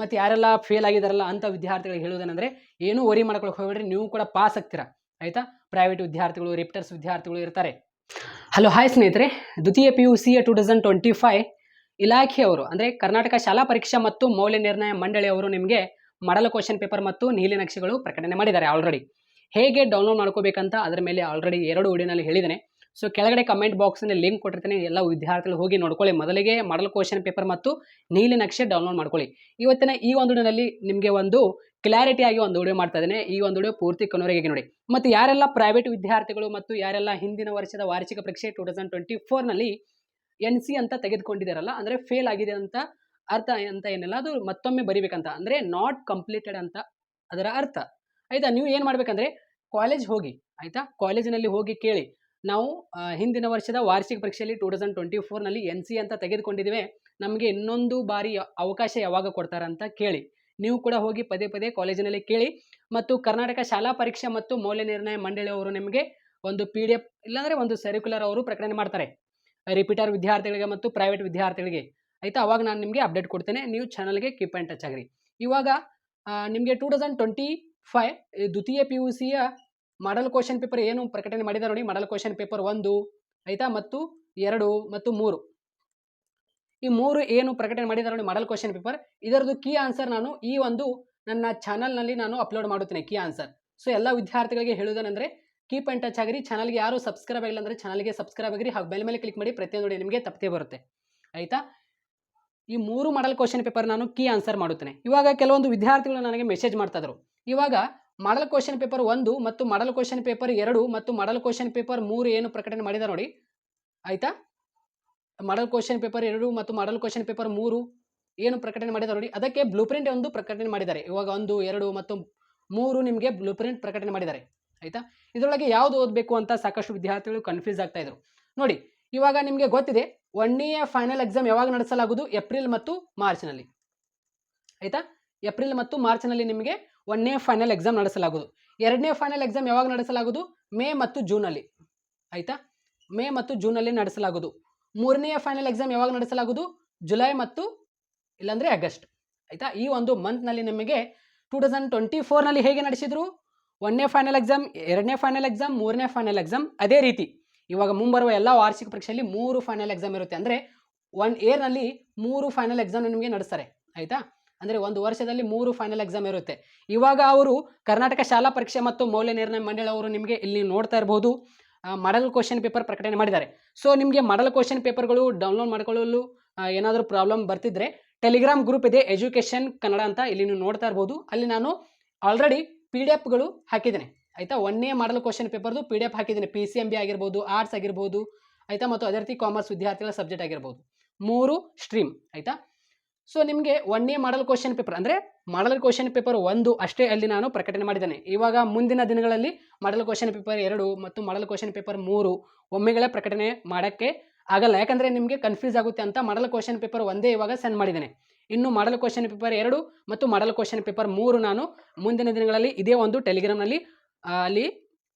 ಮತ್ತು ಯಾರೆಲ್ಲ ಫೇಲ್ ಆಗಿದಾರಲ್ಲ ಅಂಥ ವಿದ್ಯಾರ್ಥಿಗಳಿಗೆ ಹೇಳೋದೇನೆಂದರೆ ಏನೂ ವರಿ ಮಾಡ್ಕೊಳಕ್ಕೆ ಹೋಗ್ಬೇಡ್ರಿ, ನೀವು ಕೂಡ ಪಾಸ್ ಆಗ್ತೀರಾ. ಆಯಿತಾ? ಪ್ರೈವೇಟ್ ವಿದ್ಯಾರ್ಥಿಗಳು ರಿಪ್ಟರ್ಸ್ ವಿದ್ಯಾರ್ಥಿಗಳು ಇರ್ತಾರೆ. ಹಲೋ ಹಾಯ್ ಸ್ನೇಹಿತರೆ. ದ್ವಿತೀಯ ಪಿ ಯು ಸಿಯ ಟು ತೌಸಂಡ್ ಟ್ವೆಂಟಿ ಫೈ ಇಲಾಖೆಯವರು, ಅಂದರೆ ಕರ್ನಾಟಕ ಶಾಲಾ ಪರೀಕ್ಷಾ ಮತ್ತು ಮೌಲ್ಯ ನಿರ್ಣಯ ಮಂಡಳಿಯವರು ನಿಮಗೆ ಮಾಡಲ್ ಕ್ವಶನ್ ಪೇಪರ್ ಮತ್ತು ನೀಲಿ ನಕ್ಷೆಗಳು ಪ್ರಕಟಣೆ ಮಾಡಿದ್ದಾರೆ ಆಲ್ರೆಡಿ ಹೇಗೆ ಡೌನ್ಲೋಡ್ ಮಾಡ್ಕೋಬೇಕಂತ ಅದರ ಮೇಲೆ ಆಲ್ರೆಡಿ ಎರಡು ವಿಡಿಯೋನಲ್ಲಿ ಹೇಳಿದ್ದೇನೆ. ಸೊ ಕೆಳಗಡೆ ಕಮೆಂಟ್ ಬಾಕ್ಸ್ನಲ್ಲಿ ಲಿಂಕ್ ಕೊಟ್ಟಿರ್ತೀನಿ. ಎಲ್ಲ ವಿದ್ಯಾರ್ಥಿಗಳು ಹೋಗಿ ನೋಡ್ಕೊಳ್ಳಿ. ಮೊದಲಿಗೆ ಮಾಡಲ್ ಕ್ವಶನ್ ಪೇಪರ್ ಮತ್ತು ನೀಲಿ ನಕ್ಷೆ ಡೌನ್ಲೋಡ್ ಮಾಡ್ಕೊಳ್ಳಿ. ಇವತ್ತಿನ ಈ ಒಂದು ವಿಡಿಯೋನಲ್ಲಿ ನಿಮಗೆ ಒಂದು ಕ್ಲಾರಿಟಿ ಆಗಿ ಒಂದು ವಿಡಿಯೋ ಮಾಡ್ತಾ ಇದ್ದೇನೆ. ಈ ಒಂದು ವಿಡಿಯೋ ಪೂರ್ತಿ ಕೊನೆವರೆಗೆ ನೋಡಿ. ಮತ್ತು ಯಾರೆಲ್ಲ ಪ್ರೈವೇಟ್ ವಿದ್ಯಾರ್ಥಿಗಳು ಮತ್ತು ಯಾರೆಲ್ಲ ಹಿಂದಿನ ವರ್ಷದ ವಾರ್ಷಿಕ ಪರೀಕ್ಷೆ ಟೂ ತೌಸಂಡ್ ಟ್ವೆಂಟಿ ಫೋರ್ನಲ್ಲಿ ಎನ್ ಸಿ ಅಂತ ತೆಗೆದುಕೊಂಡಿದ್ದಾರಲ್ಲ, ಅಂದರೆ ಫೇಲ್ ಆಗಿದೆ ಅಂತ ಅರ್ಥ ಅಂತ ಏನಿಲ್ಲ. ಅದು ಮತ್ತೊಮ್ಮೆ ಬರಿಬೇಕಂತ. ಅಂದರೆ ನಾಟ್ ಕಂಪ್ಲೀಟೆಡ್ ಅಂತ ಅದರ ಅರ್ಥ. ಆಯಿತಾ? ನೀವು ಏನು ಮಾಡಬೇಕಂದ್ರೆ ಕಾಲೇಜ್ ಹೋಗಿ, ಆಯಿತಾ? ಕಾಲೇಜಿನಲ್ಲಿ ಹೋಗಿ ಕೇಳಿ. ನಾವು ಹಿಂದಿನ ವರ್ಷದ ವಾರ್ಷಿಕ ಪರೀಕ್ಷೆಯಲ್ಲಿ ಟೂ ತೌಸಂಡ್ ಟ್ವೆಂಟಿ ಫೋರ್ನಲ್ಲಿ ಎನ್ ಸಿ ಅಂತ ತೆಗೆದುಕೊಂಡಿದ್ದೇವೆ. ನಮಗೆ ಇನ್ನೊಂದು ಬಾರಿ ಅವಕಾಶ ಯಾವಾಗ ಕೊಡ್ತಾರೆ ಅಂತ ಕೇಳಿ. ನೀವು ಕೂಡ ಹೋಗಿ ಪದೇ ಪದೇ ಕಾಲೇಜಿನಲ್ಲಿ ಕೇಳಿ. ಮತ್ತು ಕರ್ನಾಟಕ ಶಾಲಾ ಪರೀಕ್ಷೆ ಮತ್ತು ಮೌಲ್ಯ ನಿರ್ಣಯ ಮಂಡಳಿಯವರು ನಿಮಗೆ ಒಂದು ಪಿ ಡಿ ಎಫ್ ಇಲ್ಲಾಂದರೆ ಒಂದು ಸರ್ಕ್ಯುಲರ್ ಅವರು ಪ್ರಕಟಣೆ ಮಾಡ್ತಾರೆ. ರಿಪೀಟರ್ ವಿದ್ಯಾರ್ಥಿಗಳಿಗೆ ಮತ್ತು ಪ್ರೈವೇಟ್ ವಿದ್ಯಾರ್ಥಿಗಳಿಗೆ. ಆಯಿತಾ? ಅವಾಗ ನಾನು ನಿಮಗೆ ಅಪ್ಡೇಟ್ ಕೊಡ್ತೇನೆ. ನೀವು ಚಾನಲ್ಗೆ ಕೀಪ್ ಆ್ಯಂಡ್ ಟಚ್ ಆಗಿರಿ. ಇವಾಗ ನಿಮಗೆ ಟೂ ತೌಸಂಡ್ ಟ್ವೆಂಟಿ ಫೈವ್ ದ್ವಿತೀಯ ಪಿ ಯು ಸಿಯ ಮಾಡಲ್ ಕ್ವಶನ್ ಪೇಪರ್ ಏನು ಪ್ರಕಟಣೆ ಮಾಡಿದೆ ನೋಡಿ, ಮಾಡಲ್ ಕ್ವಶನ್ ಪೇಪರ್ ಒಂದು, ಆಯಿತಾ? ಮತ್ತು ಎರಡು ಮತ್ತು ಮೂರು. ಈ ಮೂರು ಏನು ಪ್ರಕಟಣೆ ಮಾಡಿದ್ದಾರೆ ನೋಡಿ, ಮಾಡಲ್ ಕ್ವಶನ್ ಪೇಪರ್. ಇದರದ್ದು ಕೀ ಆನ್ಸರ್ ನಾನು ಈ ಒಂದು ನನ್ನ ಚಾನಲ್ನಲ್ಲಿ ನಾನು ಅಪ್ಲೋಡ್ ಮಾಡುತ್ತೇನೆ ಕೀ ಆನ್ಸರ್. ಸೊ, ಎಲ್ಲ ವಿದ್ಯಾರ್ಥಿಗಳಿಗೆ ಹೇಳುವುದೇನೆಂದರೆ, ಕೀಪ್ ಆ್ಯಂಡ್ ಟಚ್ ಆಗಿರಿ. ಚಾನಲ್ಗೆ ಯಾರು ಸಬ್ಸ್ಕ್ರೈಬ್ ಆಗಿಲ್ಲ ಅಂದರೆ ಚಾನಲ್ಗೆ ಸಬ್ಸ್ಕ್ರೈಬ್ ಆಗಿರಿ. ಹಾಗೆ ಬೆಲ್ ಮೇಲೆ ಕ್ಲಿಕ್ ಮಾಡಿ ಪ್ರತಿಯೊಂದು ನೋಡಿ ನಿಮಗೆ ತಪ್ಪೇ ಬರುತ್ತೆ. ಆಯಿತಾ? ಈ ಮೂರು ಮಾಡಲ್ ಕ್ವಶನ್ ಪೇಪರ್ ನಾನು ಕೀ ಆನ್ಸರ್ ಮಾಡುತ್ತೇನೆ. ಇವಾಗ ಕೆಲವೊಂದು ವಿದ್ಯಾರ್ಥಿಗಳು ನನಗೆ ಮೆಸೇಜ್ ಮಾಡ್ತಾ ಇದ್ರು. ಇವಾಗ ಮಾಡಲ್ ಕ್ವಶನ್ ಪೇಪರ್ ಒಂದು ಮತ್ತು ಮಾಡಲ್ ಕ್ವಶನ್ ಪೇಪರ್ ಎರಡು ಮತ್ತು ಮಾಡಲ್ ಕ್ವಶನ್ ಪೇಪರ್ ಮೂರು ಏನು ಪ್ರಕಟಣೆ ಮಾಡಿದ್ದಾರೆ ನೋಡಿ? ಆಯಿತಾ? ಮಾಡಲ್ ಕ್ವಶನ್ ಪೇಪರ್ ಎರಡು ಮತ್ತು ಮಾಡಲ್ ಕ್ವಶನ್ ಪೇಪರ್ ಮೂರು ಏನು ಪ್ರಕಟಣೆ ಮಾಡಿದ್ದಾರೆ ನೋಡಿ? ಅದಕ್ಕೆ ಬ್ಲೂ ಪ್ರಿಂಟ್ ಒಂದು ಪ್ರಕಟಣೆ ಮಾಡಿದ್ದಾರೆ. ಇವಾಗ ಒಂದು, ಎರಡು ಮತ್ತು ಮೂರು ನಿಮಗೆ ಬ್ಲೂ ಪ್ರಿಂಟ್ ಪ್ರಕಟಣೆ ಮಾಡಿದ್ದಾರೆ. ಆಯಿತಾ? ಇದರೊಳಗೆ ಯಾವುದು ಓದಬೇಕು ಅಂತ ಸಾಕಷ್ಟು ವಿದ್ಯಾರ್ಥಿಗಳು ಕನ್ಫ್ಯೂಸ್ ಆಗ್ತಾ ಇದ್ರು. ನೋಡಿ, ಇವಾಗ ನಿಮಗೆ ಗೊತ್ತಿದೆ ಒನ್ನೆಯ ಫೈನಲ್ ಎಕ್ಸಾಮ್ ಯಾವಾಗ ನಡೆಸಲಾಗುವುದು? ಏಪ್ರಿಲ್ ಮತ್ತು ಮಾರ್ಚ್ನಲ್ಲಿ. ಆಯಿತಾ? ಏಪ್ರಿಲ್ ಮತ್ತು ಮಾರ್ಚ್ನಲ್ಲಿ ನಿಮಗೆ ಒಂದನೇ ಫೈನಲ್ ಎಕ್ಸಾಮ್ ನಡೆಸಲಾಗುವುದು ಎರಡನೇ ಫೈನಲ್ ಎಕ್ಸಾಮ್ ಯಾವಾಗ ನಡೆಸಲಾಗುವುದು ಮೇ ಮತ್ತು ಜೂನಲ್ಲಿ. ಆಯಿತಾ? ಮೇ ಮತ್ತು ಜೂನಲ್ಲಿ ನಡೆಸಲಾಗುವುದು ಮೂರನೇ ಫೈನಲ್ ಎಕ್ಸಾಮ್ ಯಾವಾಗ ನಡೆಸಲಾಗುವುದು ಜುಲೈ ಮತ್ತು ಇಲ್ಲಾಂದರೆ ಆಗಸ್ಟ್. ಆಯಿತಾ? ಈ ಒಂದು ಮಂತ್ನಲ್ಲಿ ನಿಮಗೆ ಟೂ ತೌಸಂಡ್ ಟ್ವೆಂಟಿ ಫೋರ್ನಲ್ಲಿ ಹೇಗೆ ನಡೆಸಿದ್ರು? ಒಂದನೇ ಫೈನಲ್ ಎಕ್ಸಾಮ್ ಎರಡನೇ ಫೈನಲ್ ಎಕ್ಸಾಮ್ ಮೂರನೇ ಫೈನಲ್ ಎಕ್ಸಾಮ್ ಅದೇ ರೀತಿ. ಇವಾಗ ಮುಂಬರುವ ಎಲ್ಲ ವಾರ್ಷಿಕ ಪರೀಕ್ಷೆಯಲ್ಲಿ ಮೂರು ಫೈನಲ್ ಎಕ್ಸಾಮ್ ಇರುತ್ತೆ. ಅಂದರೆ ಒನ್ ಇಯರ್ನಲ್ಲಿ ಮೂರು ಫೈನಲ್ ಎಕ್ಸಾಮ್ ನಿಮಗೆ ನಡೆಸ್ತಾರೆ. ಆಯಿತಾ? ಅಂದರೆ ಒಂದು ವರ್ಷದಲ್ಲಿ ಮೂರು ಫೈನಲ್ ಎಕ್ಸಾಮ್ ಇರುತ್ತೆ. ಇವಾಗ ಅವರು ಕರ್ನಾಟಕ ಶಾಲಾ ಪರೀಕ್ಷೆ ಮತ್ತು ಮೌಲ್ಯ ನಿರ್ಣಯ ಮಂಡಳಿ ಅವರು ನಿಮಗೆ ಇಲ್ಲಿ ನೋಡ್ತಾ ಇರ್ಬೋದು. ಮಾಡಲ್ ಕ್ವಶನ್ ಪೇಪರ್ ಪ್ರಕಟಣೆ ಮಾಡಿದ್ದಾರೆ. ಸೊ ನಿಮಗೆ ಮಾಡಲ್ ಕ್ವಶನ್ ಪೇಪರ್ಗಳು ಡೌನ್ಲೋಡ್ ಮಾಡ್ಕೊಳ್ಳಲು ಏನಾದರೂ ಪ್ರಾಬ್ಲಮ್ ಬರ್ತಿದ್ರೆ ಟೆಲಿಗ್ರಾಮ್ ಗ್ರೂಪ್ ಇದೆ ಎಜುಕೇಷನ್ ಕನ್ನಡ ಅಂತ ಇಲ್ಲಿ ನೀವು ನೋಡ್ತಾ ಇರ್ಬೋದು. ಅಲ್ಲಿ ನಾನು ಆಲ್ರೆಡಿ ಪಿ ಡಿ ಎಫ್ಗಳು ಹಾಕಿದ್ದೇನೆ. ಆಯಿತಾ? ಒಂದೇ ಮಾಡಲ್ ಕ್ವಶನ್ ಪೇಪರ್ದು ಪಿ ಡಿ ಎಫ್ ಹಾಕಿದ್ದೀನಿ. ಪಿ ಸಿ ಎಂ ಬಿ ಆಗಿರ್ಬೋದು ಆರ್ಟ್ಸ್ ಆಗಿರ್ಬೋದು, ಆಯಿತಾ? ಮತ್ತು ಅದೇ ರೀತಿ ಕಾಮರ್ಸ್ ವಿದ್ಯಾರ್ಥಿಗಳ ಸಬ್ಜೆಕ್ಟ್ ಆಗಿರ್ಬೋದು. ಮೂರು ಸ್ಟ್ರೀಮ್ ಆಯಿತಾ? ಸೊ ನಿಮಗೆ ಒಂದೇ ಮಾಡಲ್ ಕ್ವಶನ್ ಪೇಪರ್ ಅಂದರೆ ಮಾಡಲ್ ಕ್ವಶನ್ ಪೇಪರ್ ಒಂದು ಅಷ್ಟೇ ಅಲ್ಲಿ ನಾನು ಪ್ರಕಟಣೆ ಮಾಡಿದ್ದೇನೆ. ಇವಾಗ ಮುಂದಿನ ದಿನಗಳಲ್ಲಿ ಮಾಡಲ್ ಕ್ವಶನ್ ಪೇಪರ್ ಎರಡು ಮತ್ತು ಮಾಡಲ್ ಕ್ವಶನ್ ಪೇಪರ್ ಮೂರು ಒಮ್ಮೆಗಳೇ ಪ್ರಕಟಣೆ ಮಾಡೋಕ್ಕೆ ಆಗಲ್ಲ. ಯಾಕಂದರೆ ನಿಮಗೆ ಕನ್ಫ್ಯೂಸ್ ಆಗುತ್ತೆ ಅಂತ ಮಾಡಲ್ ಕ್ವಶನ್ ಪೇಪರ್ ಒಂದೇ ಇವಾಗ ಸೆಂಡ್ ಮಾಡಿದ್ದೇನೆ. ಇನ್ನು ಮಾಡಲ್ ಕ್ವಶನ್ ಪೇಪರ್ ಎರಡು ಮತ್ತು ಮಾಡಲ್ ಕ್ವಶನ್ ಪೇಪರ್ ಮೂರು ನಾನು ಮುಂದಿನ ದಿನಗಳಲ್ಲಿ ಇದೇ ಒಂದು ಟೆಲಿಗ್ರಾಮ್ನಲ್ಲಿ ಅಲ್ಲಿ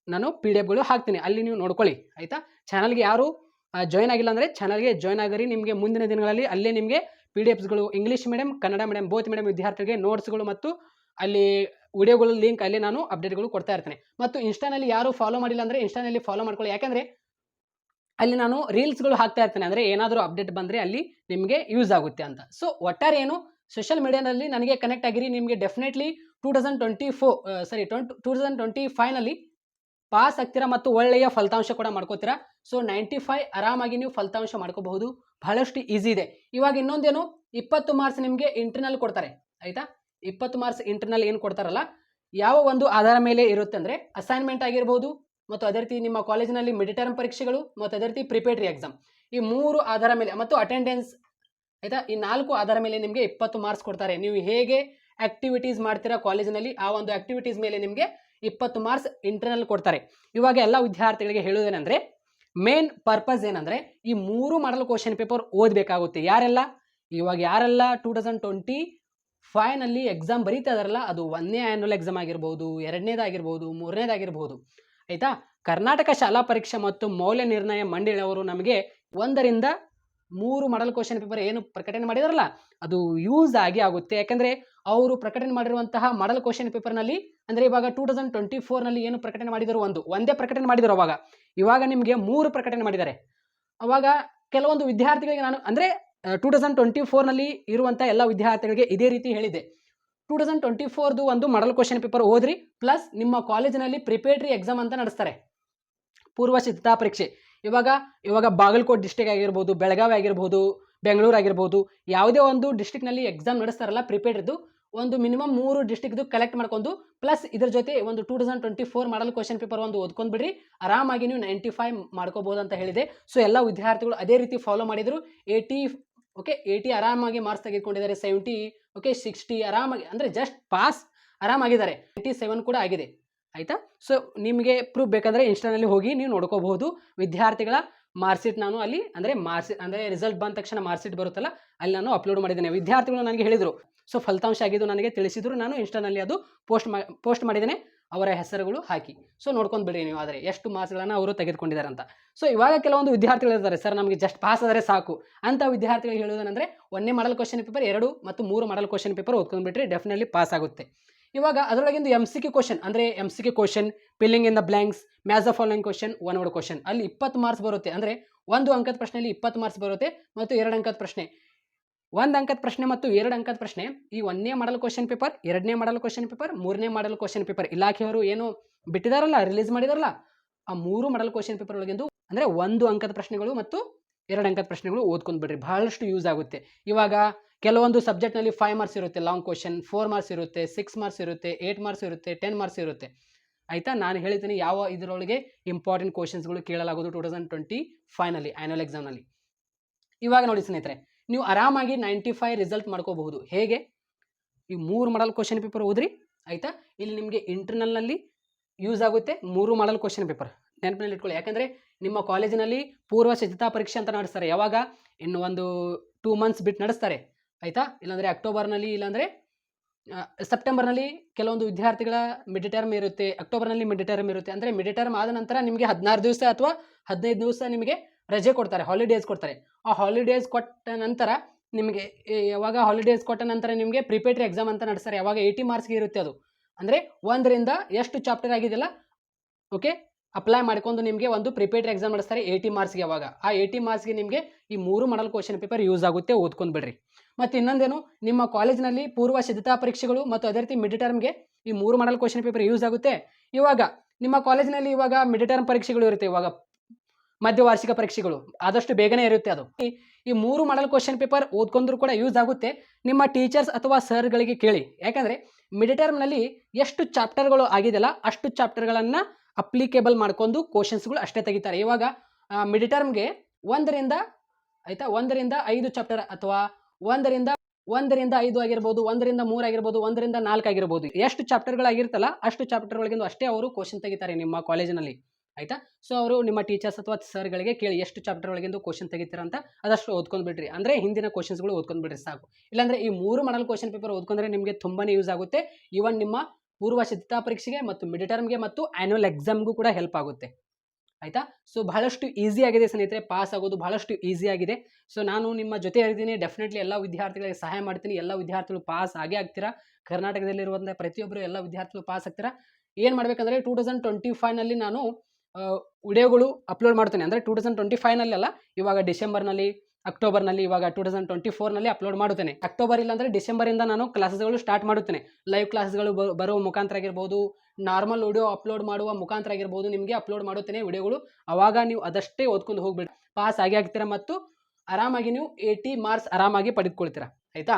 ನಾನು ಪಿ ಡಿ ಎಫ್ಗಳು ಹಾಕ್ತೀನಿ. ಅಲ್ಲಿ ನೀವು ನೋಡ್ಕೊಳ್ಳಿ. ಆಯಿತಾ? ಚಾನಲ್ಗೆ ಯಾರು ಜಾಯ್ನ್ ಆಗಿಲ್ಲ ಅಂದರೆ ಚಾನಲ್ಗೆ ಜಾಯ್ನ್ ಆಗಿರಿ. ನಿಮಗೆ ಮುಂದಿನ ದಿನಗಳಲ್ಲಿ ಅಲ್ಲೇ ನಿಮಗೆ P D ಎಫ್ಸ್ಗಳು English medium Kannada medium both medium ವಿದ್ಯಾರ್ಥಿಗಳಿಗೆ ನೋಟ್ಸ್ಗಳು ಮತ್ತು ಅಲ್ಲಿ ವಿಡಿಯೋಗಳ ಲಿಂಕ್ ಅಲ್ಲಿ ನಾನು ಅಪ್ಡೇಟ್ಗಳು ಕೊಡ್ತಾ ಇರ್ತೇನೆ. ಮತ್ತು ಇನ್ಸ್ಟಾನಲ್ಲಿ ಯಾರು ಫಾಲೋ ಮಾಡಿಲ್ಲ ಅಂದರೆ ಇನ್ಸ್ಟಾನಲ್ಲಿ ಫಾಲೋ ಮಾಡ್ಕೊಳ್ಳಿ. ಯಾಕಂದರೆ ಅಲ್ಲಿ ನಾನು ರೀಲ್ಸ್ಗಳು ಹಾಕ್ತಾ ಇರ್ತೇನೆ. ಅಂದರೆ ಏನಾದರೂ ಅಪ್ಡೇಟ್ ಬಂದರೆ ಅಲ್ಲಿ ನಿಮಗೆ ಯೂಸ್ ಆಗುತ್ತೆ ಅಂತ. ಸೊ ಒಟ್ಟಾರೆ ಏನು? ಸೋಷಿಯಲ್ ಮೀಡಿಯಾದಲ್ಲಿ ನನಗೆ ಕನೆಕ್ಟ್ ಆಗಿರಿ. ನಿಮಗೆ definitely two thousand twenty four sorry twenty two thousand twenty ಫೈವ್ನಲ್ಲಿ pass ಆಗ್ತೀರಾ ಮತ್ತು ಒಳ್ಳೆಯ ಫಲಿತಾಂಶ ಕೂಡ ಮಾಡ್ಕೋತೀರಾ? ಸೊ ನೈಂಟಿ ಫೈವ್ ಆರಾಮಾಗಿ ನೀವು ಫಲಿತಾಂಶ ಮಾಡ್ಕೋಬಹುದು. ಬಹಳಷ್ಟು ಈಸಿ ಇದೆ. ಇವಾಗ ಇನ್ನೊಂದೇನು? ಇಪ್ಪತ್ತು ಮಾರ್ಕ್ಸ್ ನಿಮಗೆ ಇಂಟರ್ನಲ್ ಕೊಡ್ತಾರೆ. ಆಯಿತಾ? ಇಪ್ಪತ್ತು ಮಾರ್ಕ್ಸ್ ಇಂಟರ್ನಲ್ ಏನು ಕೊಡ್ತಾರಲ್ಲ? ಯಾವ ಒಂದು ಆಧಾರ ಮೇಲೆ ಇರುತ್ತೆ ಅಂದರೆ ಅಸೈನ್ಮೆಂಟ್ ಆಗಿರ್ಬೋದು, ಮತ್ತು ಅದೇ ರೀತಿ ನಿಮ್ಮ ಕಾಲೇಜಿನಲ್ಲಿ ಮಿಡ್ ಟರ್ಮ್ ಪರೀಕ್ಷೆಗಳು, ಮತ್ತು ಅದೇ ರೀತಿ ಪ್ರಿಪೇಟ್ರಿ ಎಕ್ಸಾಮ್ ಈ ಮೂರು ಆಧಾರ ಮೇಲೆ, ಮತ್ತು ಅಟೆಂಡೆನ್ಸ್ ಆಯಿತಾ? ಈ ನಾಲ್ಕು ಆಧಾರ ಮೇಲೆ ನಿಮಗೆ ಇಪ್ಪತ್ತು ಮಾರ್ಕ್ಸ್ ಕೊಡ್ತಾರೆ. ನೀವು ಹೇಗೆ ಆಕ್ಟಿವಿಟೀಸ್ ಮಾಡ್ತೀರಾ ಕಾಲೇಜಿನಲ್ಲಿ ಆ ಒಂದು ಆಕ್ಟಿವಿಟೀಸ್ ಮೇಲೆ ನಿಮಗೆ ಇಪ್ಪತ್ತು ಮಾರ್ಕ್ಸ್ ಇಂಟರ್ನಲ್ ಕೊಡ್ತಾರೆ. ಇವಾಗ ಎಲ್ಲ ವಿದ್ಯಾರ್ಥಿಗಳಿಗೆ ಹೇಳೋದೇನೆಂದರೆ ಮೇನ್ ಪರ್ಪಸ್ ಏನಂದರೆ, ಈ ಮೂರು ಮಾಡಲ್ ಕ್ವಶನ್ ಪೇಪರ್ ಓದಬೇಕಾಗುತ್ತೆ. ಯಾರೆಲ್ಲ? ಇವಾಗ ಯಾರೆಲ್ಲ ಟೂ ತೌಸಂಡ್ ಟ್ವೆಂಟಿ ಫೈವ್ನಲ್ಲಿ ಎಕ್ಸಾಮ್ ಬರೀತಾ ಇದಾರಲ್ಲ, ಅದು ಒಂದನೇ ಆ್ಯನ್ಯುವಲ್ ಎಕ್ಸಾಮ್ ಆಗಿರ್ಬೋದು ಎರಡನೇದಾಗಿರ್ಬೋದು ಮೂರನೇದಾಗಿರ್ಬೋದು ಆಯಿತಾ? ಕರ್ನಾಟಕ ಶಾಲಾ ಪರೀಕ್ಷೆ ಮತ್ತು ಮೌಲ್ಯ ನಿರ್ಣಯ ಮಂಡಳಿಯವರು ನಮಗೆ ಒಂದರಿಂದ ಮೂರು ಮಾಡಲ್ ಕ್ವಶನ್ ಪೇಪರ್ ಏನು ಪ್ರಕಟಣೆ ಮಾಡಿದಾರಲ್ಲ, ಅದು ಯೂಸ್ ಆಗಿ ಆಗುತ್ತೆ. ಯಾಕಂದ್ರೆ, ಅವರು ಪ್ರಕಟಣೆ ಮಾಡಿರುವಂತಹ ಮಾಡಲ್ ಕ್ವಶನ್ ಪೇಪರ್ನಲ್ಲಿ ಅಂದ್ರೆ ಇವಾಗ ಟೂ ತೌಸಂಡ್ ಟ್ವೆಂಟಿ ಫೋರ್ನಲ್ಲಿ ಏನು ಪ್ರಕಟಣೆ ಮಾಡಿದರು ಒಂದು, ಒಂದೇ ಪ್ರಕಟಣೆ ಮಾಡಿದರು ಅವಾಗ. ಇವಾಗ ನಿಮಗೆ ಮೂರು ಪ್ರಕಟಣೆ ಮಾಡಿದ್ದಾರೆ. ಅವಾಗ ಕೆಲವೊಂದು ವಿದ್ಯಾರ್ಥಿಗಳಿಗೆ ನಾನು, ಅಂದರೆ ಟೂ ತೌಸಂಡ್ ಟ್ವೆಂಟಿ ಫೋರ್ನಲ್ಲಿ ಇರುವಂಥ ಎಲ್ಲ ವಿದ್ಯಾರ್ಥಿಗಳಿಗೆ ಇದೇ ರೀತಿ ಹೇಳಿದೆ ಟೂ ತೌಸಂಡ್ ಟ್ವೆಂಟಿ ಫೋರ್ದು ಒಂದು ಮಾಡಲ್ ಕ್ವಶನ್ ಪೇಪರ್ ಓದ್ರಿ ಪ್ಲಸ್ ನಿಮ್ಮ ಕಾಲೇಜಿನಲ್ಲಿ ಪ್ರಿಪೇಟ್ರಿ ಎಕ್ಸಾಮ್ ಅಂತ ನಡೆಸ್ತಾರೆ. ಪೂರ್ವ ಸಿದ್ಧತಾ ಪರೀಕ್ಷೆ. ಇವಾಗ ಇವಾಗ ಬಾಗಲಕೋಟ್ ಡಿಸ್ಟಿಕ್ ಆಗಿರ್ಬೋದು, ಬೆಳಗಾವಿ ಆಗಿರ್ಬೋದು, ಬೆಂಗಳೂರು ಆಗಿರ್ಬೋದು, ಯಾವುದೇ ಒಂದು ಡಿಸ್ಟಿಕ್ನಲ್ಲಿ ಎಕ್ಸಾಮ್ ನಡೆಸ್ತಾರಲ್ಲ ಪ್ರಿಪೇರ್ದು ಒಂದು ಮಿನಿಮಮ್ ಮೂರು ಡಿಸ್ಟಿಕ್ದು ಕಲೆಕ್ಟ್ ಮಾಡ್ಕೊಂಡು ಪ್ಲಸ್ ಇದ್ರ ಜೊತೆ ಒಂದು two thousand twenty four model question paper ಒಂದು ಓದ್ಕೊಂಡು ಬಿಡ್ರಿ. ಆರಾಮಾಗಿ ನೀವು ನೈಂಟಿ ಫೈವ್ ಮಾಡ್ಕೋಬೋದು ಅಂತ ಹೇಳಿದೆ. ಸೊ ಎಲ್ಲ ವಿದ್ಯಾರ್ಥಿಗಳು ಅದೇ ರೀತಿ ಫಾಲೋ ಮಾಡಿದರು. ಏಯ್ಟಿ ಓಕೆ ಏಯ್ಟಿ ಆರಾಮಾಗಿ ಮಾರ್ಕ್ಸ್ ತೆಗೆದುಕೊಂಡಿದ್ದಾರೆ. ಸೆವೆಂಟಿ ಓಕೆ ಸಿಕ್ಸ್ಟಿ ಆರಾಮಾಗಿ, ಅಂದರೆ ಜಸ್ಟ್ ಪಾಸ್ ಆರಾಮಾಗಿದ್ದಾರೆ. ಏಯ್ಟಿ ಸೆವೆನ್ ಕೂಡ ಆಗಿದೆ. ಆಯಿತಾ? ಸೊ ನಿಮಗೆ ಪ್ರೂಫ್ ಬೇಕಂದರೆ ಇನ್ಸ್ಟಾನಲ್ಲಿ ಹೋಗಿ ನೀವು ನೋಡ್ಕೋಬಹುದು. ವಿದ್ಯಾರ್ಥಿಗಳ ಮಾರ್ಕ್ಶೀಟ್ ನಾನು ಅಲ್ಲಿ, ಅಂದರೆ ಮಾರ್ಸಿ, ಅಂದರೆ ರಿಸಲ್ಟ್ ಬಂದ ತಕ್ಷಣ ಮಾರ್ಸಿಟ್ ಬರುತ್ತಲ್ಲ, ಅಲ್ಲಿ ನಾನು ಅಪ್ಲೋಡ್ ಮಾಡಿದ್ದೇನೆ. ವಿದ್ಯಾರ್ಥಿಗಳು ನನಗೆ ಹೇಳಿದರು. ಸೊ ಫಲಿತಾಂಶ ಆಗಿದ್ದು ನನಗೆ ತಿಳಿಸಿದ್ರು. ನಾನು ಇನ್ಸ್ಟಾನಲ್ಲಿ ಅದು ಪೋಸ್ಟ್ ಮಾ ಪೋಸ್ಟ್ ಮಾಡಿದ್ದೇನೆ. ಅವರ ಹೆಸರುಗಳು ಹಾಕಿ. ಸೊ ನೋಡ್ಕೊಂಡು ಬಿಡಿ ನೀವು. ಆದರೆ ಎಷ್ಟು ಮಾರ್ಕ್ಸ್ಗಳನ್ನು ಅವರು ತೆಗೆದುಕೊಂಡಿದ್ದಾರೆ ಅಂತ. ಸೊ ಇವಾಗ ಕೆಲವೊಂದು ವಿದ್ಯಾರ್ಥಿಗಳು ಇರ್ತಾರೆ ಸರ್, ನಮಗೆ ಜಸ್ಟ್ ಪಾಸ್ ಆದರೆ ಸಾಕು. ಅಂತ ವಿದ್ಯಾರ್ಥಿಗಳು ಹೇಳೋದಂದರೆ ಒಂದೇ ಮಾಡಲ್ ಕ್ವಶನ್ ಪೇಪರ್ ಎರಡು ಮತ್ತು ಮೂರು ಮಾಡಲ್ ಕ್ವಶನ್ ಪೇಪರ್ ಓದ್ಕೊಂಡ್ಬಿಟ್ರೆ ಡೆಫಿನೆಟ್ಲಿ ಪಾಸ್ ಆಗುತ್ತೆ. ಇವಾಗ ಅದರೊಳಗಿಂದ ಎಂ ಸಿ ಕ್ಯೂ ಕ್ವಶನ್ ಅಂದರೆ M C Q question filling in the blanks match of online question one word question ಅಲ್ಲಿ ಇಪ್ಪತ್ತು ಮಾರ್ಕ್ಸ್ ಬರುತ್ತೆ. ಅಂದರೆ ಒಂದು ಅಂಕದ ಪ್ರಶ್ನೆಯಲ್ಲಿ ಇಪ್ಪತ್ತು ಮಾರ್ಕ್ಸ್ ಬರುತ್ತೆ ಮತ್ತು ಎರಡು ಅಂಕದ ಪ್ರಶ್ನೆ. ಒಂದು ಅಂಕದ ಪ್ರಶ್ನೆ ಮತ್ತು ಎರಡು ಅಂಕದ ಪ್ರಶ್ನೆ, ಈ ಒಂದನೇ ಮಾಡಲ್ ಕ್ವಶನ್ ಪೇಪರ್ ಎರಡನೇ ಮಾಡಲ್ ಕ್ವಶನ್ ಪೇಪರ್ ಮೂರನೇ ಮಾಡಲ್ ಕ್ವಶನ್ ಪೇಪರ್ ಇಲಾಖೆಯವರು ಏನು ಬಿಟ್ಟಿದಾರಲ್ಲ ರಿಲೀಸ್ ಮಾಡಿದಾರಲ್ಲ, ಆ ಮೂರು ಮಾಡಲ್ ಕ್ವಶನ್ ಪೇಪರ್ ಒಳಗಿಂದು ಅಂದರೆ ಒಂದು ಅಂಕದ ಪ್ರಶ್ನೆಗಳು ಮತ್ತು ಎರಡು ಅಂಕದ ಪ್ರಶ್ನೆಗಳು ಓದ್ಕೊಂಡು ಬಿಡ್ರಿ. ಬಹಳಷ್ಟು ಯೂಸ್ ಆಗುತ್ತೆ. ಇವಾಗ ಕೆಲವೊಂದು ಸಬ್ಜೆಕ್ಟ್ನಲ್ಲಿ ಫೈವ್ ಮಾರ್ಕ್ಸ್ ಇರುತ್ತೆ ಲಾಂಗ್ ಕ್ವಶನ್ ಫೋರ್ ಮಾರ್ಕ್ಸ್ ಇರುತ್ತೆ ಸಿಕ್ಸ್ ಮಾರ್ಕ್ಸ್ ಇರುತ್ತೆ ಏಯ್ಟ್ ಮಾರ್ಕ್ಸ್ ಇರುತ್ತೆ ಟೆನ್ ಮಾರ್ಕ್ಸ್ ಇರುತ್ತೆ. ಆಯಿತಾ? ನಾನು ಹೇಳ್ತೀನಿ ಯಾವ ಇದರೊಳಗೆ ಇಂಪಾರ್ಟೆಂಟ್ ಕ್ವಶನ್ಸ್ಗಳು ಕೇಳಲಾಗೋದು ಟೂ ತೌಸಂಡ್ ಟ್ವೆಂಟಿ ಫೈನಲ್ಲಿ ಆ್ಯನ್ಯಲ್ ಎಕ್ಸಾಮ್ನಲ್ಲಿ ಇವಾಗ ನೋಡಿ ಸ್ನೇಹಿತರೆ, ನೀವು ಆರಾಮಾಗಿ ನೈಂಟಿ ಫೈವ್ ರಿಸಲ್ಟ್ ಮಾಡ್ಕೋಬಹುದು. ಹೇಗೆ? ಈ ಮೂರು ಮಾಡಲ್ ಕ್ವಶನ್ ಪೇಪರ್ ಓದ್ರಿ, ಆಯಿತಾ? ಇಲ್ಲಿ ನಿಮಗೆ ಇಂಟರ್ನಲ್ನಲ್ಲಿ ಯೂಸ್ ಆಗುತ್ತೆ ಮೂರು ಮಾಡಲ್ ಕ್ವಶನ್ ಪೇಪರ್ ನೆನಪಿನಲ್ಲಿ ಇಟ್ಕೊಳ್ಳಿ. ಯಾಕಂದರೆ ನಿಮ್ಮ ಕಾಲೇಜಿನಲ್ಲಿ ಪೂರ್ವ ಸಿದ್ಧತಾ ಪರೀಕ್ಷೆ ಅಂತ ನಡೆಸ್ತಾರೆ. ಯಾವಾಗ? ಇನ್ನು ಒಂದು ಟೂ ಮಂತ್ಸ್ ಬಿಟ್ಟು ನಡೆಸ್ತಾರೆ. ಆಯಿತಾ? ಇಲ್ಲಾಂದರೆ ಅಕ್ಟೋಬರ್ನಲ್ಲಿ ಇಲ್ಲಾಂದರೆ ಸೆಪ್ಟೆಂಬರ್ನಲ್ಲಿ ಕೆಲವೊಂದು ವಿದ್ಯಾರ್ಥಿಗಳ ಮಿಡ್ ಟರ್ಮ್ ಇರುತ್ತೆ. ಅಕ್ಟೋಬರ್ನಲ್ಲಿ ಮಿಡ್ ಟರ್ಮ್ ಇರುತ್ತೆ. ಅಂದರೆ ಮಿಡ್ ಟರ್ಮ್ ಆದ ನಂತರ ನಿಮಗೆ ಹದಿನಾರು ದಿವಸ ಅಥವಾ ಹದಿನೈದು ದಿವಸ ನಿಮಗೆ ರಜೆ ಕೊಡ್ತಾರೆ, ಹಾಲಿಡೇಸ್ ಕೊಡ್ತಾರೆ. ಆ ಹಾಲಿಡೇಸ್ ಕೊಟ್ಟ ನಂತರ ನಿಮಗೆ ಯಾವಾಗ ಹಾಲಿಡೇಸ್ ಕೊಟ್ಟ ನಂತರ ನಿಮಗೆ ಪ್ರಿಪೇಟ್ರಿ ಎಕ್ಸಾಮ್ ಅಂತ ನಡೆಸ್ತಾರೆ. ಯಾವಾಗ ಏಯ್ಟಿ ಮಾರ್ಕ್ಸ್ಗೆ ಇರುತ್ತೆ ಅದು. ಅಂದರೆ ಒಂದರಿಂದ ಎಷ್ಟು ಚಾಪ್ಟರ್ ಆಗಿದೆಯಲ್ಲ, ಓಕೆ? ಅಪ್ಲೈ ಮಾಡ್ಕೊಂಡು ನಿಮಗೆ ಒಂದು ಪ್ರಿಪೇರ್ ಎಕ್ಸಾಮ್ ನಡೆಸ್ತಾರೆ ಏಯ್ಟಿ ಮಾರ್ಕ್ಸ್ಗೆ ಯಾವಾಗ ಆ ಏಯ್ಟಿ ಮಾರ್ಕ್ಸ್ಗೆ ನಿಮಗೆ ಈ ಮೂರು ಮಾಡಲ್ ಕ್ವಶನ್ ಪೇಪರ್ ಯೂಸ್ ಆಗುತ್ತೆ ಓದ್ಕೊಂಡು ಬಿಡ್ರಿ. ಮತ್ತು ಇನ್ನೊಂದೇನು, ನಿಮ್ಮ ಕಾಲೇಜಿನಲ್ಲಿ ಪೂರ್ವ ಸಿದ್ಧತಾ ಪರೀಕ್ಷೆಗಳು ಮತ್ತು ಅದೇ ರೀತಿ ಮಿಡ್ ಟರ್ಮ್ಗೆ ಈ ಮೂರು ಮಾಡಲ್ ಕ್ವಶನ್ ಪೇಪರ್ ಯೂಸ್ ಆಗುತ್ತೆ. ಇವಾಗ, ನಿಮ್ಮ ಕಾಲೇಜಿನಲ್ಲಿ ಇವಾಗ ಮಿಡ್ ಟರ್ಮ್ ಪರೀಕ್ಷೆಗಳು ಇರುತ್ತೆ, ಇವಾಗ ಮಧ್ಯವಾರ್ಷಿಕ ಪರೀಕ್ಷೆಗಳು. ಆದಷ್ಟು ಬೇಗನೆ ಇರುತ್ತೆ ಅದು. ಈ- ಮೂರು ಮಾಡಲ್ ಕ್ವಶನ್ ಪೇಪರ್ ಓದ್ಕೊಂಡ್ರು ಕೂಡ ಯೂಸ್ ಆಗುತ್ತೆ. ನಿಮ್ಮ ಟೀಚರ್ಸ್ ಅಥವಾ ಸರ್ಗಳಿಗೆ ಕೇಳಿ. ಯಾಕಂದರೆ ಮಿಡ್ ಟರ್ಮ್ನಲ್ಲಿ ಎಷ್ಟು ಚಾಪ್ಟರ್ಗಳು ಆಗಿದೆಯಲ್ಲ, ಅಷ್ಟು ಚಾಪ್ಟರ್ಗಳನ್ನು ಅಪ್ಲಿಕೇಬಲ್ ಮಾಡ್ಕೊಂಡು ಕ್ವಶನ್ಸ್ಗಳು ಅಷ್ಟೇ ತೆಗಿತಾರೆ. ಇವಾಗ ಮಿಡ್ ಟರ್ಮ್ಗೆ ಒಂದರಿಂದ, ಆಯಿತಾ? ಒಂದರಿಂದ ಐದು ಚಾಪ್ಟರ್ ಅಥವಾ ಒಂದರಿಂದ ಒಂದರಿಂದ ಐದು ಆಗಿರ್ಬೋದು, ಒಂದರಿಂದ ಮೂರು ಆಗಿರ್ಬೋದು, ಒಂದರಿಂದ ನಾಲ್ಕು ಆಗಿರ್ಬೋದು. ಎಷ್ಟು ಚಾಪ್ಟರ್ಗಳಾಗಿರ್ತಲ್ಲ ಅಷ್ಟು ಚಾಪ್ಟರ್ಗಳಿಗಿಂದು ಅಷ್ಟೇ ಅವರು ಕ್ವಶನ್ ತೆಗಿತಾರೆ ನಿಮ್ಮ ಕಾಲೇಜಿನಲ್ಲಿ ಆಯಿತಾ? ಸೊ ಅವರು ನಿಮ್ಮ ಟೀಚರ್ಸ್ ಅಥವಾ ಸರ್ಗಳಿಗೆ ಕೇಳಿ ಎಷ್ಟು ಚಾಪ್ಟರ್ ಒಳಗಿಂದ ಕ್ವಶನ್ ತೆಗಿತೀರ ಅಂತ ಅದಷ್ಟು ಓದ್ಕೊಂಡು ಬಿಡ್ರಿ. ಅಂದರೆ ಹಿಂದಿನ ಕ್ವಶನ್ಸ್ಗಳು ಓದ್ಕೊಂಡು ಬಿಡ್ರಿ ಸಾಕು. ಇಲ್ಲಾಂದರೆ ಈ ಮೂರು ಮಾಡಲ್ ಕ್ವಶನ್ ಪೇಪರ್ ಓದ್ಕೊಂಡ್ರೆ ನಿಮಗೆ ತುಂಬಾ ಯೂಸ್ ಆಗುತ್ತೆ. ಈವನ್ ನಿಮ್ಮ ಪೂರ್ವ ಸಿದ್ಧತಾ ಪರೀಕ್ಷೆಗೆ ಮತ್ತು ಮಿಡ್ ಟರ್ಮ್ಗೆ ಮತ್ತು ಆ್ಯನ್ಯುವಲ್ ಎಕ್ಸಾಮ್ಗೂ ಕೂಡ ಹೆಲ್ಪ್ ಆಗುತ್ತೆ. ಆಯಿತಾ? ಸೊ ಬಹಳಷ್ಟು ಈಸಿ ಆಗಿದೆ ಸ್ನೇಹಿತರೆ ಪಾಸ್ ಆಗೋದು ಬಹಳಷ್ಟು ಈಸಿ ಆಗಿದೆ. ಸೊ ನಾನು ನಿಮ್ಮ ಜೊತೆ ಇರ್ತೀನಿ ಡೆಫಿನೆಟ್ಲಿ ಎಲ್ಲ ವಿದ್ಯಾರ್ಥಿಗಳಿಗೆ ಸಹಾಯ ಮಾಡ್ತೀನಿ, ಎಲ್ಲ ವಿದ್ಯಾರ್ಥಿಗಳು ಪಾಸ್ ಆಗೇ ಆಗ್ತೀರಾ? ಕರ್ನಾಟಕದಲ್ಲಿರುವಂಥ ಪ್ರತಿಯೊಬ್ಬರು ಎಲ್ಲ ವಿದ್ಯಾರ್ಥಿಗಳು ಪಾಸ್ ಆಗ್ತೀರಾ? ಏನು ಮಾಡಬೇಕಂದ್ರೆ ಟೂ ತೌಸಂಡ್ ಟ್ವೆಂಟಿ ಫೈವ್ನಲ್ಲಿ ನಾನು ವಿಡಿಯೋಗಳು ಅಪ್ಲೋಡ್ ಮಾಡ್ತೇನೆ. ಅಂದರೆ ಟೂ ತೌಸಂಡ್ ಟ್ವೆಂಟಿ ಫೈವ್ನಲ್ಲಿ ಅಲ್ಲ ಇವಾಗ ಡಿಸೆಂಬರ್ನಲ್ಲಿ ಅಕ್ಟೋಬರ್ನಲ್ಲಿ ಇವಾಗ ಟೂ ತೌಸಂಡ್ ಟ್ವೆಂಟಿ ಫೋರ್ನಲ್ಲಿ ಅಪ್ಲೋಡ್ ಮಾಡುತ್ತೇನೆ. ಅಕ್ಟೋಬರ್ ಇಲ್ಲಾಂದರೆ ಡಿಸೆಂಬರಿಂದ ನಾನು ಕ್ಲಾಸಸ್ಗಳು ಸ್ಟಾರ್ಟ್ ಮಾಡುತ್ತೇನೆ. ಲೈವ್ ಕ್ಲಾಸ್ಗಳು ಬರುವ ಮುಖಾಂತರ ಆಗಿರ್ಬೋದು, ನಾರ್ಮಲ್ ವಿಡಿಯೋ ಅಪ್ಲೋಡ್ ಮಾಡುವ ಮುಖಾಂತರ ಆಗಿರ್ಬೋದು, ನಿಮಗೆ ಅಪ್ಲೋಡ್ ಮಾಡುತ್ತೇನೆ ವಿಡಿಯೋಗಳು. ಅವಾಗ ನೀವು ಅದಷ್ಟೇ ಓದ್ಕೊಂಡು ಹೋಗ್ಬಿಡಿ ಪಾಸ್ ಆಗಿ ಆಗ್ತೀರಾ ಮತ್ತು ಆರಾಮಾಗಿ ನೀವು ಏಯ್ಟಿ ಮಾರ್ಕ್ಸ್ ಆರಾಮಾಗಿ ಪಡೆದುಕೊಳ್ತೀರಾ. ಆಯಿತಾ?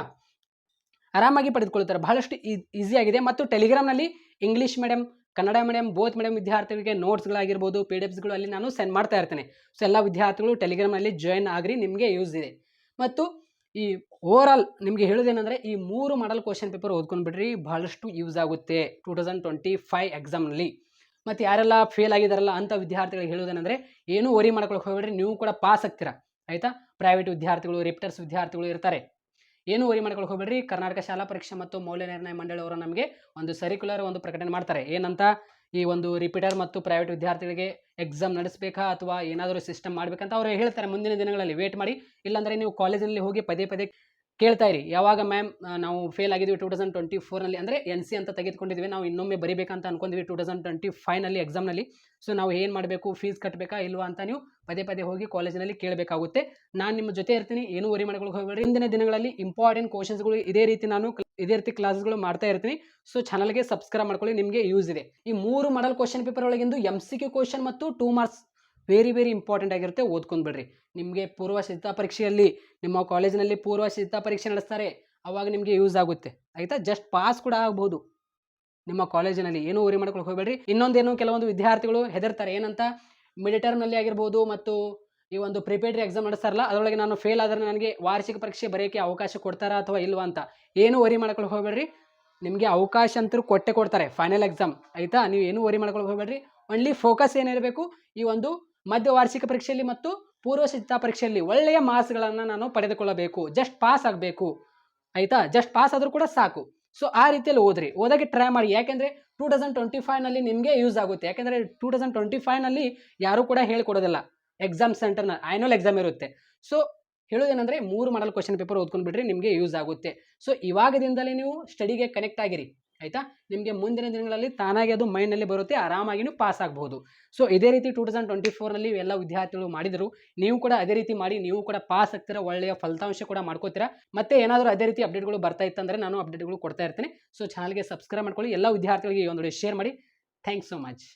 ಆರಾಮಾಗಿ ಪಡೆದುಕೊಳ್ತಾರೆ. ಬಹಳಷ್ಟು ಈಸಿಯಾಗಿದೆ ಮತ್ತು ಟೆಲಿಗ್ರಾಮ್ನಲ್ಲಿ English medium Kannada medium both medium ವಿದ್ಯಾರ್ಥಿಗಳಿಗೆ ನೋಟ್ಸ್ಗಳಾಗಿರ್ಬೋದು ಪಿ ಡಿ ಎಫ್ಸ್ಗಳು ಅಲ್ಲಿ ನಾನು ಸೆಂಡ್ ಮಾಡ್ತಾ ಇರ್ತೇನೆ. ಸೊ ಎಲ್ಲ ವಿದ್ಯಾರ್ಥಿಗಳು ಟೆಲಿಗ್ರಾಮ್ನಲ್ಲಿ ಜಾಯಿನ್ ಆಗ್ರಿ, ನಿಮಗೆ ಯೂಸ್ ಇದೆ. ಮತ್ತು ಈ ಓವರ್ ಆಲ್ ನಿಮಗೆ ಹೇಳೋದೇನೆಂದರೆ, ಈ ಮೂರು ಮಾಡಲ್ ಕ್ವಶನ್ ಪೇಪರ್ ಓದ್ಕೊಂಡು ಬಿಡ್ರಿ ಬಹಳಷ್ಟು ಯೂಸ್ ಆಗುತ್ತೆ ಟೂ ತೌಸಂಡ್ ಟ್ವೆಂಟಿ ಫೈವ್ ಎಕ್ಸಾಮ್ನಲ್ಲಿ ಮತ್ತು ಯಾರೆಲ್ಲ ಫೇಲ್ ಆಗಿದಾರಲ್ಲ ಅಂಥ ವಿದ್ಯಾರ್ಥಿಗಳಿಗೆ ಹೇಳೋದೇನೆಂದರೆ, ಏನೂ ವರಿ ಮಾಡ್ಕೊಳಕ್ಕೆ ಹೋಗ್ಬೇಡ್ರಿ, ನೀವು ಕೂಡ ಪಾಸ್ ಆಗ್ತೀರಾ. ಆಯಿತಾ? ಪ್ರೈವೇಟ್ ವಿದ್ಯಾರ್ಥಿಗಳು ರಿಪ್ಟರ್ಸ್ ವಿದ್ಯಾರ್ಥಿಗಳು ಇರ್ತಾರೆ. ಏನು ವರಿ ಮಾಡ್ಕೊಳಕ್ಕೆ ಹೋಗ್ಬೇಡ್ರಿ. ಕರ್ನಾಟಕ ಶಾಲಾ ಪರೀಕ್ಷೆ ಮತ್ತು ಮೌಲ್ಯ ನಿರ್ಣಯ ಮಂಡಳಿ ಅವರು ನಮಗೆ ಒಂದು ಸರಿಕ್ಯುಲರ್ ಒಂದು ಪ್ರಕಟಣೆ ಮಾಡ್ತಾರೆ. ಏನಂತ? ಈ ಒಂದು ರಿಪೀಟರ್ ಮತ್ತು ಪ್ರೈವೇಟ್ ವಿದ್ಯಾರ್ಥಿಗಳಿಗೆ ಎಕ್ಸಾಮ್ ನಡೆಸಬೇಕಾ ಅಥವಾ ಏನಾದರೂ ಸಿಸ್ಟಮ್ ಮಾಡಬೇಕಂತ ಅವರು ಹೇಳ್ತಾರೆ ಮುಂದಿನ ದಿನಗಳಲ್ಲಿ. ವೇಟ್ ಮಾಡಿ. ಇಲ್ಲಾಂದರೆ ನೀವು ಕಾಲೇಜಿನಲ್ಲಿ ಹೋಗಿ ಪದೇ ಪದೇ ಕೇಳ್ತಾ ಇರಿ. ಯಾವಾಗ ಮ್ಯಾಮ್ ನಾವು ಫೇಲ್ ಆಗಿದ್ವಿ ಟೂ ತೌಸಂಡ್ ಟ್ವೆಂಟಿ ಫೋರ್ನಲ್ಲಿ ಅಂದರೆ ಎನ್ ಸಿ ಅಂತ ತೆಗೆದುಕೊಂಡಿದ್ವಿ. ನಾವು ಇನ್ನೊಮ್ಮೆ ಬರಿಬೇಕಂತ ಅನ್ಕೊಂಡ್ವಿ ಟೂ ತೌಸಂಡ್ ಟ್ವೆಂಟಿ ಫೈನಲ್ಲಿ ಎಕ್ಸಾಮ್ನಲ್ಲಿ ಸೊ ನಾವು ಏನು ಮಾಡಬೇಕು? ಫೀಸ್ ಕಟ್ಟಬೇಕಾ ಇಲ್ವಾ ಅಂತ ನೀವು ಪದೇ ಪದೇ ಹೋಗಿ ಕಾಲೇಜಿನಲ್ಲಿ ಕೇಳಬೇಕಾಗುತ್ತೆ. ನಾನು ನಿಮ್ಮ ಜೊತೆ ಇರ್ತೀನಿ. ಏನು ವರಿ ಮಾಡ್ಕೊಳ್ಳೋಕೆ ಹೋಗಬೇಡಿ ಇಂದಿನ ದಿನಗಳಲ್ಲಿ ಇಂಪಾರ್ಟೆಂಟ್ ಕ್ವಶನ್ಸ್ಗಳು ಇದೇ ರೀತಿ ನಾನು ಇದೇ ರೀತಿ ಕ್ಲಾಸ್ಗಳು ಮಾಡ್ತಾ ಇರ್ತೀನಿ. ಸೊ ಚಾನಲ್ಗೆ ಸಬ್ಸ್ಕ್ರೈಬ್ ಮಾಡ್ಕೊಳ್ಳಿ. ನಿಮಗೆ ಯೂಸ್ ಇದೆ. ಈ ಮೂರು ಮಾಡಲ್ ಕ್ವಶನ್ ಪೇಪರ್ ಒಳಗಿಂದು ಎಂ ಸಿ ಕ್ಯೂ ಕ್ವಶನ್ ಮತ್ತು two marks very very important ಆಗಿರುತ್ತೆ ಓದ್ಕೊಂಡ್ಬಿಡ್ರಿ ನಿಮಗೆ ಪೂರ್ವ ಸಿದ್ಧತಾ ಪರೀಕ್ಷೆಯಲ್ಲಿ, ನಿಮ್ಮ ಕಾಲೇಜಿನಲ್ಲಿ ಪೂರ್ವ ಸಿದ್ಧತಾ ಪರೀಕ್ಷೆ ನಡೆಸ್ತಾರೆ, ಅವಾಗ ನಿಮಗೆ ಯೂಸ್ ಆಗುತ್ತೆ. ಆಯಿತಾ? ಜಸ್ಟ್ ಪಾಸ್ ಕೂಡ ಆಗ್ಬೋದು. ನಿಮ್ಮ ಕಾಲೇಜಿನಲ್ಲಿ ಏನೂ ಊರಿ ಮಾಡ್ಕೊಳಕ್ಕೆ ಹೋಗಬೇಡ್ರಿ. ಇನ್ನೊಂದೇನು, ಕೆಲವೊಂದು ವಿದ್ಯಾರ್ಥಿಗಳು ಹೆದರ್ತಾರೆ. ಏನಂತ? ಮಿಡಿಟರ್ನಲ್ಲಿ ಆಗಿರ್ಬೋದು ಮತ್ತು ಈ ಒಂದು ಪ್ರಿಪೇರ್ಡ್ರಿ ಎಕ್ಸಾಮ್ ನಡೆಸ್ತಾರಲ್ಲ, ಅದರೊಳಗೆ ನಾನು ಫೇಲ್ ಆದರೆ ನನಗೆ ವಾರ್ಷಿಕ ಪರೀಕ್ಷೆ ಬರೆಯೋಕ್ಕೆ ಅವಕಾಶ ಕೊಡ್ತಾರಾ ಅಥವಾ ಇಲ್ವಾ ಅಂತ. ಏನು ವರಿ ಮಾಡ್ಕೊಳಕ್ಕೆ ಹೋಗಬೇಡ್ರಿ. ನಿಮಗೆ ಅವಕಾಶ ಅಂತರೂ ಕೊಟ್ಟೆ ಕೊಡ್ತಾರೆ ಫೈನಲ್ ಎಕ್ಸಾಮ್ ಆಯಿತಾ? ನೀವು ಏನು ವರಿ ಮಾಡ್ಕೊಳಕ್ಕೆ ಹೋಗಬೇಡ್ರಿ. ಒನ್ಲಿ ಫೋಕಸ್ ಏನಿರಬೇಕು, ಈ ಒಂದು ಮಧ್ಯ ವಾರ್ಷಿಕ ಪರೀಕ್ಷೆಯಲ್ಲಿ ಮತ್ತು ಪೂರ್ವ ಸಿದ್ಧತಾ ಪರೀಕ್ಷೆಯಲ್ಲಿ ಒಳ್ಳೆಯ ಮಾರ್ಕ್ಸ್ಗಳನ್ನು ನಾನು ಪಡೆದುಕೊಳ್ಳಬೇಕು. ಜಸ್ಟ್ ಪಾಸ್ ಆಗಬೇಕು. ಆಯಿತಾ? ಜಸ್ಟ್ ಪಾಸ್ ಆದರೂ ಕೂಡ ಸಾಕು. ಸೊ ಆ ರೀತಿಯಲ್ಲಿ ಓದ್ರಿ. ಓದೋಕ್ಕೆ ಟ್ರೈ ಮಾಡಿ. ಯಾಕೆಂದರೆ ಟೂ ತೌಸಂಡ್ ಟ್ವೆಂಟಿ ಫೈವ್ನಲ್ಲಿ ನಿಮಗೆ ಯೂಸ್ ಆಗುತ್ತೆ. ಯಾಕೆಂದರೆ ಟೂ ತೌಸಂಡ್ ಟ್ವೆಂಟಿ ಫೈವ್ನಲ್ಲಿ ಯಾರೂ ಕೂಡ ಹೇಳ್ಕೊಡೋದಿಲ್ಲ. ಎಕ್ಸಾಮ್ ಸೆಂಟರ್ನ ಆ್ಯನ್ಯಲ್ ಎಕ್ಸಾಮ್ ಇರುತ್ತೆ. ಸೊ ಹೇಳೋದೇನೆಂದರೆ ಮೂರು ಮಾಡಲ್ ಕ್ವಶನ್ ಪೇಪರ್ ಓದ್ಕೊಂಡ್ಬಿಟ್ರೆ ನಿಮಗೆ ಯೂಸ್ ಆಗುತ್ತೆ. ಸೊ ಇವಾಗದಿಂದಲೇ ನೀವು ಸ್ಟಡಿಗೆ ಕನೆಕ್ಟ್ ಆಗಿರಿ. ಆಯಿತಾ? ನಿಮಗೆ ಮುಂದಿನ ದಿನಗಳಲ್ಲಿ ತಾನಾಗಿ ಅದು ಮೈಂಡಲ್ಲಿ ಬರುತ್ತೆ ಆರಾಮಾಗಿ ನೀವು ಪಾಸ್ ಆಗಬಹುದು. ಸೊ ಇದೇ ರೀತಿ ಟೂ ತೌಸಂಡ್ ಟ್ವೆಂಟಿ ಫೋರ್ನಲ್ಲಿ ಎಲ್ಲ ವಿದ್ಯಾರ್ಥಿಗಳು ಮಾಡಿದರು. ನೀವು ಕೂಡ ಅದೇ ರೀತಿ ಮಾಡಿ, ನೀವು ಕೂಡ ಪಾಸ್ ಆಗ್ತೀರಾ, ಒಳ್ಳೆಯ ಫಲಿತಾಂಶ ಕೂಡ ಮಾಡ್ಕೋತೀರಾ. ಮತ್ತೆ ಏನಾದರೂ ಅದೇ ರೀತಿ ಅಪ್ಡೇಟ್ಗಳು ಬರ್ತಾ ಇತ್ತಂದರೆ ನಾನು ಅಪ್ಡೇಟ್ಗಳು ಕೊಡ್ತಾ ಇರ್ತೀನಿ. ಸೊ ಚಾನಲ್ಗೆ ಸಬ್ಸ್ಕ್ರೈಬ್ ಮಾಡ್ಕೊಳ್ಳಿ. ಎಲ್ಲ ವಿದ್ಯಾರ್ಥಿಗಳಿಗೆ ಈ ಒಂದು ಶೇರ್ ಮಾಡಿ. Thanks so much